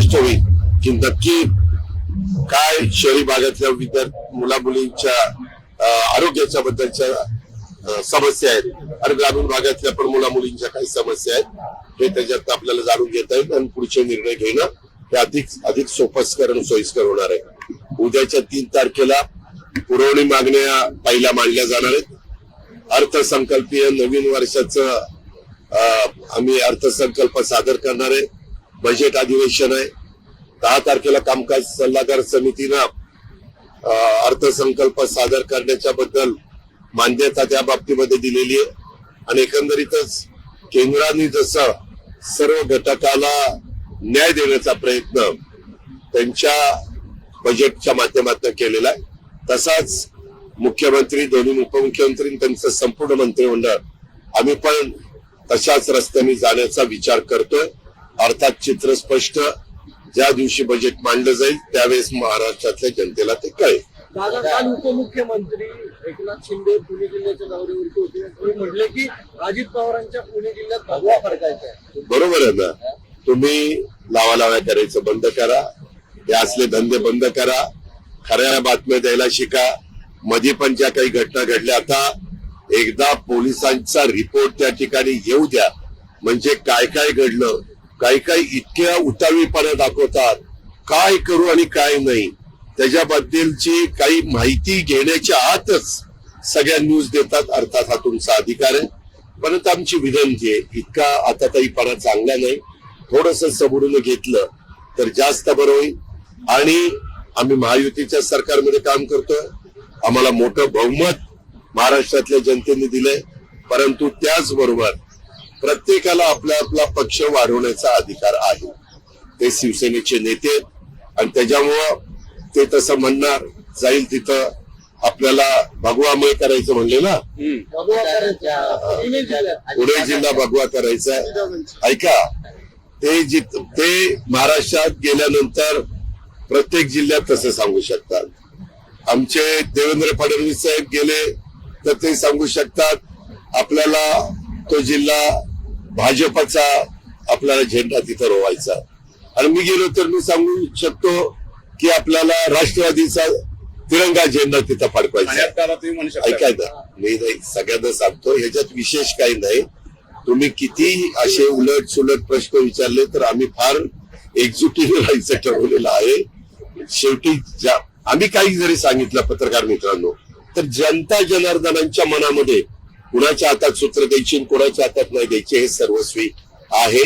स्पष्ट होईल की नक्की काय शहरी भागातल्या विद्यार्थी मुला मुलींच्या आरोग्याच्या बद्दलच्या समस्या आहेत. आणि ग्रामीण भागातल्या पण मुला मुलींच्या काही समस्या आहेत. हे त्याच्यात आपल्याला जाणून घेता येईल आणि पुढचे निर्णय घेणं हे अधिक अधिक सोपस्कर आणि सोयीस्कर होणार आहे. उद्याच्या तीन तारखेला पुरवणी मागण्या पहिल्या मांडल्या जाणार आहेत. अर्थसंकल्पीय नवीन वर्षाचं आम्ही अर्थसंकल्प सादर करणार आहे. बजेट अधिवेशन आहे. दहा तारखेला कामकाज सल्लागार समितीनं अर्थसंकल्प सादर करण्याच्या बद्दल मान्यता त्या बाबतीमध्ये दिलेली आहे. आणि एकंदरीतच केंद्राने जसं सर्व घटकाला न्याय देण्याचा प्रयत्न त्यांच्या बजेटच्या माध्यमातून केलेला आहे तसाच मुख्यमंत्री दोन्ही उपमुख्यमंत्री त्यांचं संपूर्ण मंत्रिमंडळ आम्ही पण तशाच रस्त्याने जाण्याचा विचार करतोय. अर्थात चित्र स्पष्ट ज्या दिवशी बजेट मांडलं जाईल त्यावेळेस महाराष्ट्रातल्या जनतेला ते कळेल. दादा काल उपमुख्यमंत्री एकनाथ शिंदे पुणे जिल्ह्याच्या दौऱ्यावरती होते. ते म्हटले की अजित पवारांच्या पुणे जिल्ह्यात भगवा फडकायचा आहे. बरोबर आहे ना? तुम्ही लावा लाव्या करायचं बंद करा. हे असले धंदे बंद करा. खऱ्या बातम्या द्यायला शिका. मध्ये पण ज्या काही घटना घडल्या आता एकदा पोलिसांचा रिपोर्ट त्या ठिकाणी येऊ द्या. म्हणजे काय काय घडलं? काही काही इतक्या उतावीपणा दाखवतात. काय करू आणि काय नाही. त्याच्याबद्दलची काही माहिती घेण्याच्या आतच सगळ्या न्यूज देतात अर्थात हा तुमचा अधिकार आहे. परंतु आमची विनंती आहे इतका आता ताईपणा चांगला नाही. थोडस समोरून घेतलं तर जास्त बरं होईल. आणि आम्ही महायुतीच्या सरकारमध्ये काम करतोय. आम्हाला मोठं बहुमत महाराष्ट्रातल्या जनतेने दिलंय. परंतु त्याचबरोबर प्रत्येकाला आपला आपला पक्ष वाढवण्याचा अधिकार आहे. ते शिवसेनेचे नेते आणि त्याच्यामुळं ते तसं म्हणणार जाईल तिथं. आपल्याला भगवामय करायचं म्हणले ना? पुणे जिल्हा भगवा करायचा आहे. ऐका ते जित ते महाराष्ट्रात गेल्यानंतर प्रत्येक जिल्ह्यात तसं सांगू शकतात. आमचे देवेंद्र फडणवीस साहेब गेले तर ते सांगू शकतात आपल्याला तो जिल्हा भाजपचा आपल्याला झेंडा तिथं रोवायचा. आणि मी गेलो तर मी सांगू शकतो की आपल्याला राष्ट्रवादीचा तिरंगा झेंडा तिथं फडकवायचा ठाण्यात दादा तुम्ही म्हणू शकता. ऐकाय ना मी नाही सगळ्यांना सांगतो ह्याच्यात विशेष काही नाही. तुम्ही किती असे उलट सुलट प्रश्न विचारले तर आम्ही फार एक्झिक्युटिव्ह राहायचं ठरवलेलं आहे. शेवटी आम्ही काही जरी सांगितलं पत्रकार मित्रांनो तर जनता जनार्दनांच्या मनामध्ये कुणाच्या हातात सूत्र द्यायची आणि कुणाच्या हातात नाही द्यायची हे सर्वस्वी आहे.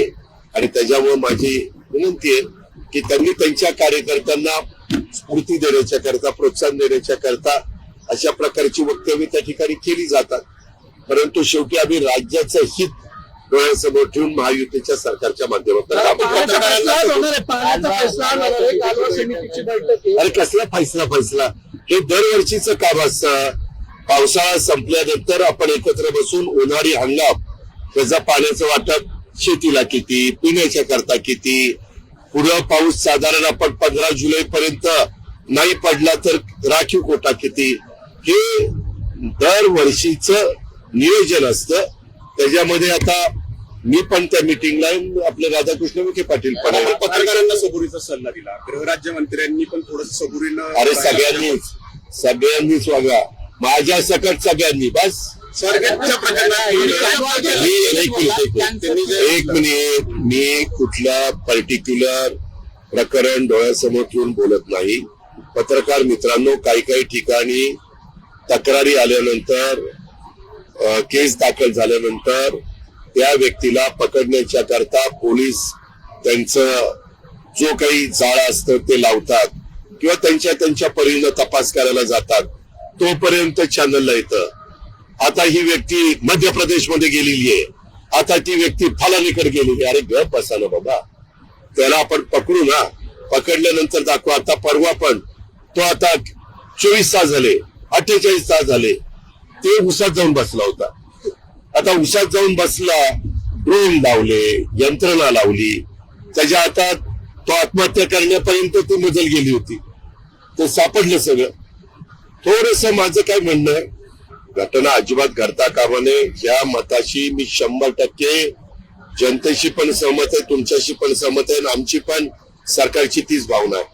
आणि त्याच्यामुळे माझी विनंती आहे की त्यांनी त्यांच्या कार्यकर्त्यांना स्फूर्ती देण्याच्या करता प्रोत्साहन देण्याच्या करता अशा प्रकारची वक्तव्य त्या ठिकाणी केली जातात. परंतु शेवटी आम्ही राज्याचं हित डोळ्यासमोर ठेवून महायुतीच्या सरकारच्या माध्यमातून अरे कसला फैसला फैसला. हे दरवर्षीचं काम असतं. पावसाळा संपल्यानंतर आपण एकत्र बसून उन्हाळी हंगाम त्याचा पाण्याचं वाटप शेतीला किती पिण्याच्या करता किती पुढं पाऊस साधारण आपण पंधरा जुलै पर्यंत नाही पडला तर राखीव कोटा किती? हे दरवर्षीच नियोजन असतं. त्याच्यामध्ये आता मी पण त्या मिटिंगला आपले राधाकृष्ण विखे पाटील पण. पत्रकारांना सबुरीचा सल्ला दिला. गृहराज्यमंत्र्यांनी पण थोडस सबुरीनं अरे सगळ्यांनीच सगळ्यांनीच वागा. माझ्या सकट सगळ्यांनी बस. एक मिनिट, मी कुठल्या पर्टिक्युलर प्रकरण डोळ्यासमोर ठेवून बोलत नाही. पत्रकार मित्रांनो काही काही ठिकाणी तक्रारी आल्यानंतर केस दाखल झाल्यानंतर त्या व्यक्तीला पकडण्याच्या करता पोलीस त्यांचं जो काही जाळं असतं ते लावतात किंवा त्यांच्या त्यांच्या परीनं तपास करायला जातात. तोपर्यंत चॅनलला येतं. आता ही व्यक्ती मध्य प्रदेशमध्ये गेलेली आहे. आता ती व्यक्ती फलानीकडे गेलेली अरे गप बसा ना बाबा. त्याला आपण पकडू ना. पकडल्यानंतर दाखवा. आता परवा पण तो आता चोवीस तास झाले अठ्ठेचाळीस तास झाले. ते उसात जाऊन बसला होता. आता उसात जाऊन बसला ड्रोन लावले यंत्रणा लावली. त्याच्या हातात तो आत्महत्या करण्यापर्यंत ती मजल गेली होती. ते सापडलं सगळं. थोडस माझं काय म्हणणं आहे? घटना अजिबात घडता कामा नये. या मताशी मी शंभर टक्के जनतेशी पण सहमत आहे तुमच्याशी पण सहमत आहे आणि आमची पण सरकारची तीच भावना आहे.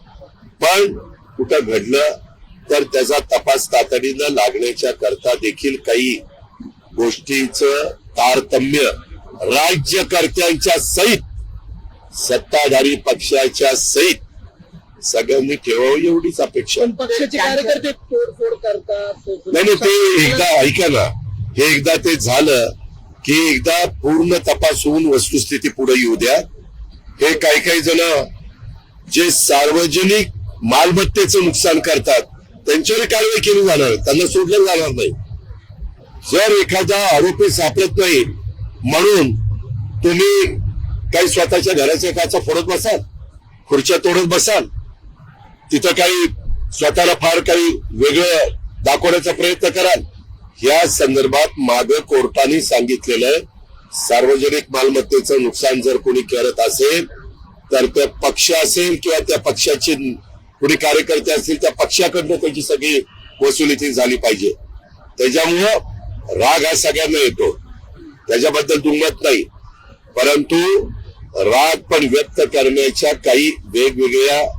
पण कुठं घडलं तर त्याचा तपास तातडीनं लागण्याच्या करता देखील काही गोष्टीच तारतम्य राज्यकर्त्यांच्या सहित सत्ताधारी पक्षाच्या सहित सगळ्यांनी ठेवावं एवढीच अपेक्षा. पण पक्षाचे कार्यकर्ते तोडफोड करतात नाही नाही ते एकदा ऐका ना. हे एकदा ते झालं की एकदा पूर्ण तपास होऊन वस्तुस्थिती पुढे येऊ द्या. हे काही काही जण जे सार्वजनिक मालमत्तेचं नुकसान करतात त्यांच्यावर कारवाई केली जाणार त्यांना सोडलं जाणार नाही. जर एखादा आरोपी सापडत नाही म्हणून तुम्ही काही स्वतःच्या घराच्या काचा फोडत बसाल खुर्च्या तोडत बसाल तिथं काही स्वतःला फार काही वेगळं दाखवण्याचा प्रयत्न कराल. या संदर्भात माग कोर्टाने सांगितलेलं सार्वजनिक मालमत्तेचं नुकसान जर कोणी करत असेल तर त्या पक्ष असेल किंवा त्या पक्षाचे कोणी कार्यकर्ते असतील त्या पक्षाकडनं त्याची सगळी वसुली ती झाली पाहिजे. त्याच्यामुळं राग हा सगळ्यांना येतो. त्याच्याबद्दल दुमत नाही. परंतु राग पण व्यक्त करण्याच्या काही वेगवेगळ्या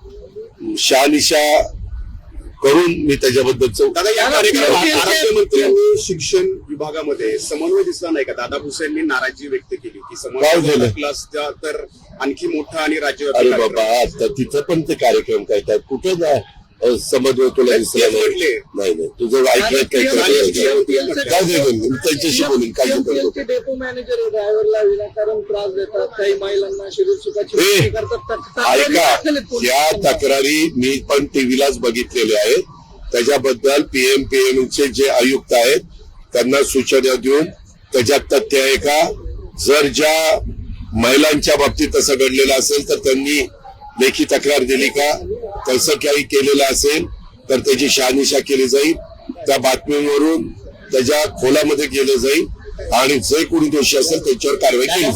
शहानिशा करून मी त्याच्याबद्दलचं दादा या कार्यक्रमात शिक्षण विभागामध्ये समन्वय दिसला नाही का दादा भुसेंनी नाराजी व्यक्त केली की काय झालं? समन्वय क्लास तर आणखी मोठा आणि अरे कार्यक्रम. बाबा आता तिथं पण ते कार्यक्रम करतात कुठं जा समन्वय तुला दिसला नाही. नाही नाही. तुझं ऐकण्यात काही काय नाही त्यांच्याशी बोलीन काय डेपो मॅनेजर ड्रायव्हरला विनाकारण त्रास देतात काही महिलांना शरीर सुखाची करतात. या तक्रारी मी पण टीव्हीलाच बघितलेल्या आहेत. त्याच्याबद्दल पीएम पीएम चे जे आयुक्त आहेत त्यांना सूचना देऊन त्याच्यात तथ्य आहे का? जर ज्या महिलांच्या बाबतीत तसं घडलेलं असेल तर त्यांनी लेखी तक्रार दिली का? तसं काही केलेलं असेल तर त्याची शहानिशा केली जाईल. त्या बातमीवरून त्याच्या खोलामध्ये केलं जाईल आणि जे कोणी दोषी असेल त्याच्यावर कारवाई केली जाईल.